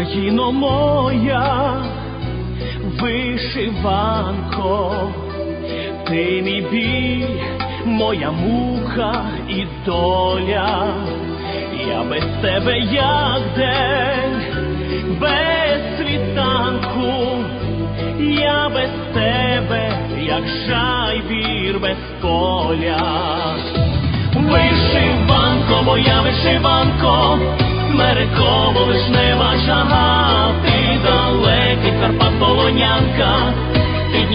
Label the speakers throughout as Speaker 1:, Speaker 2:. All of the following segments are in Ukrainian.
Speaker 1: Україно моя, вишиванко, ти мій біль, моя мука і доля, я без тебе як день, без світанку, я без тебе, як жайвір без поля. Вишиванко, моя вишиванко,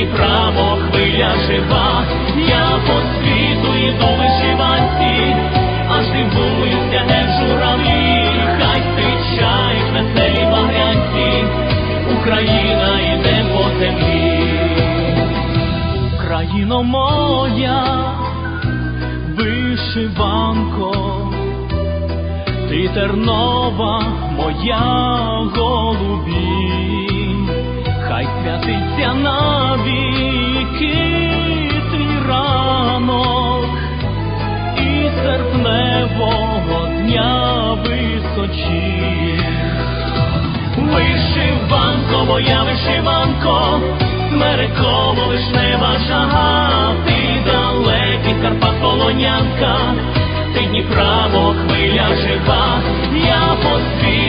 Speaker 1: ти Дніпра, хвиля жива, я по світу йду вишиванці, аж дивуюся, не в журавлі, хай зустрічають веселі багрянці, Україна йде по землі, Україно моя вишиванко, ти тернова моя голубі, святиться навіки твій ранок і серпневого дня височі. Вишиванко, моя вишиванко, Смереково вишнева жага, ти далекий Карпат полонянка, ти Дніпра, мов хвиля жива, я по світу